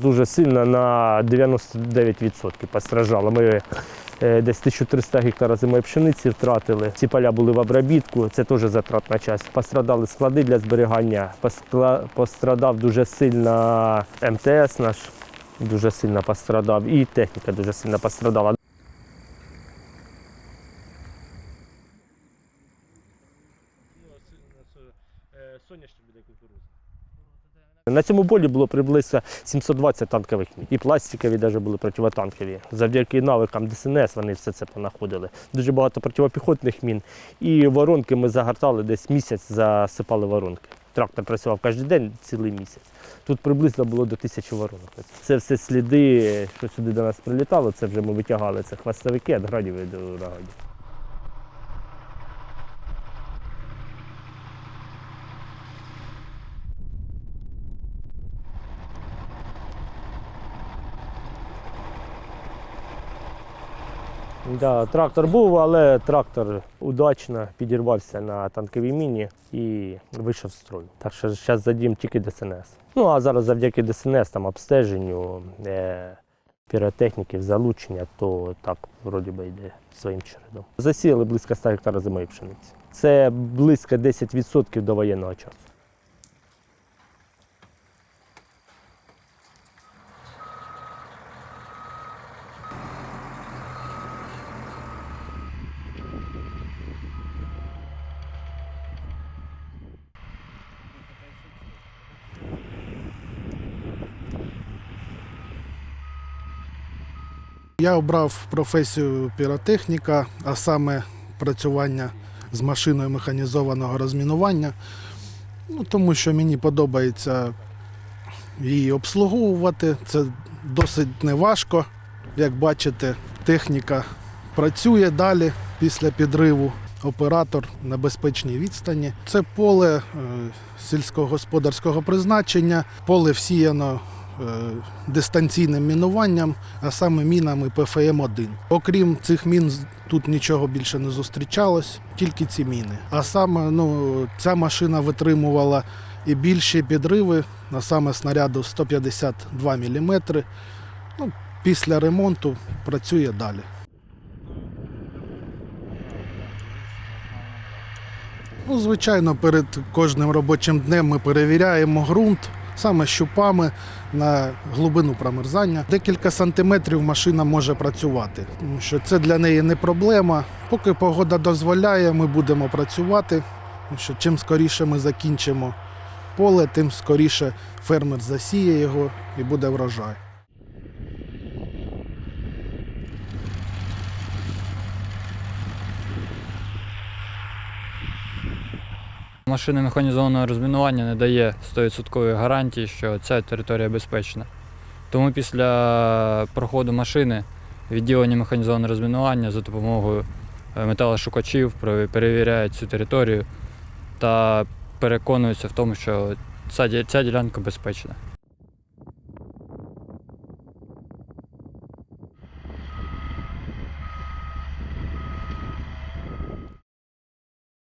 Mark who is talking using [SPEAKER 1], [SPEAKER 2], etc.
[SPEAKER 1] Дуже сильно на 99% постраждало. Ми е, десь 1300 гектарів зимої пшениці втратили. Ці поля були в обробітку, це теж затратна частина. Пострадали склади для зберігання, пострадав дуже сильно МТС наш, дуже сильно пострадав, і техніка дуже сильно пострадала. На цьому полі було приблизно 720 танкових мін. І пластикові навіть були противотанкові. Завдяки навикам ДСНС вони все це понаходили. Дуже багато противопіхотних мін. І воронки ми загортали десь місяць, засипали воронки. Трактор працював кожен день цілий місяць. Тут приблизно було до тисячі воронок. Це все сліди, що сюди до нас прилітало, це вже ми витягали. Це хвостовики від градів до урагадів. Да, трактор був, але трактор удачно підірвався на танковій міні і вийшов з строю. Так що зараз задіємо тільки ДСНС. Ну а зараз завдяки ДСНС там обстеженню, е, піротехніків, залучення, то так вроді би йде своїм чередом. Засіяли близько 100 гектарів зимої пшениці. Це близько 10% до воєнного часу.
[SPEAKER 2] Я обрав професію піротехніка, а саме працювання з машиною механізованого розмінування, ну, тому що мені подобається її обслуговувати. Це досить неважко. Як бачите, техніка працює далі після підриву. Оператор на безпечній відстані. Це поле е, сільськогосподарського призначення, поле всіяно дистанційним мінуванням, а саме мінами ПФМ-1. Окрім цих мін, тут нічого більше не зустрічалось, тільки ці міни. А саме ну, ця машина витримувала і більші підриви, а саме снаряду 152 мм. Ну, після ремонту працює далі. Ну, звичайно, перед кожним робочим днем ми перевіряємо ґрунт саме щупами на глибину промерзання. Декілька сантиметрів машина може працювати, тому що це для неї не проблема. Поки погода дозволяє, ми будемо працювати. Тому що чим скоріше ми закінчимо поле, тим скоріше фермер засіє його і буде врожай.
[SPEAKER 3] Машина механізованого розмінування не дає 100% гарантії, що ця територія безпечна. Тому після проходу машини відділення механізованого розмінування за допомогою е, металошукачів перевіряють цю територію та переконуються в тому, що ця ділянка безпечна.